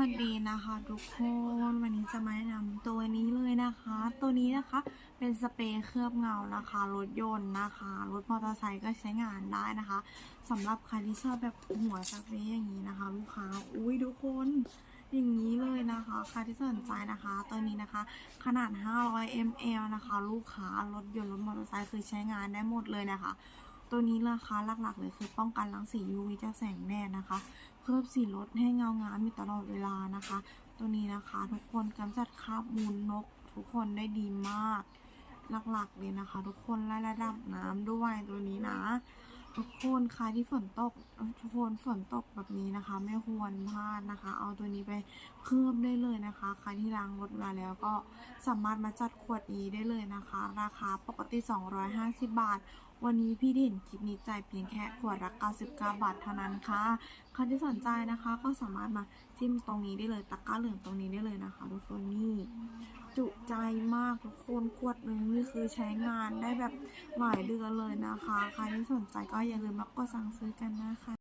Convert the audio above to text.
วัสดีนะคะทุกคนวันนี้จะมาแนะนำตัวนี้เลยนะคะ ตัวนี้นะคะเป็นสเปรย์เคลือบเงานะคะรถยนต์นะคะรถมอเตอร์ไซค์ก็ใช้งานได้นะคะสำหรับใครที่ชอบแบบหัวสเปรย์อย่างนี้นะคะ ลูกค้าอุ้ยทุกคนอย่างนี้เลยนะคะใครที่สนใจนะคะตัวนี้นะคะ ขนาด 500 ml นะคะ ลูกค้ารถยนต์รถมอเตอร์ไซค์คือใช้งานได้หมดเลยนะคะ ตัวนี้ราคาหลักๆเลยคือป้องกันรังสี UV จากแสงแดดนะคะ เพิ่มสีรถให้เงางามอยู่ตลอดเวลานะคะ ตัวนี้นะคะทุกคนกำจัดคราบมูลนก ทุกคนได้ดีมากหลักๆเลยนะคะ ทุกคนไล่ระดับน้ำด้วยตัวนี้นะ ทุกคนใครที่ฝนตกเอ้ยทุกคนฝนตกแบบนี้นะคะ ไม่ควรพลาดนะคะ เอาตัวนี้ไปเพิ่มได้เลยนะคะใครที่ล้างรถมาแล้วก็สามารถมาจัดขวดนี้ได้เลยนะคะ ราคาปกติ 250 บาท วันนี้พี่เด่นคลิปนี้จ่ายเพียงแค่ขวดละ99บาทเท่านั้นค่ะใครที่สนใจนะคะ ก็สามารถมาจิ้มตรงนี้ได้เลยตะกร้าเหลืองตรงนี้ได้เลยนะคะทุกคนนี่ ใจมากทุกคนขวดหนึ่งนี่คือใช้งานได้แบบหลายเดือนเลยนะคะ ใครที่สนใจก็อย่าลืมมากดสั่งซื้อกันนะคะ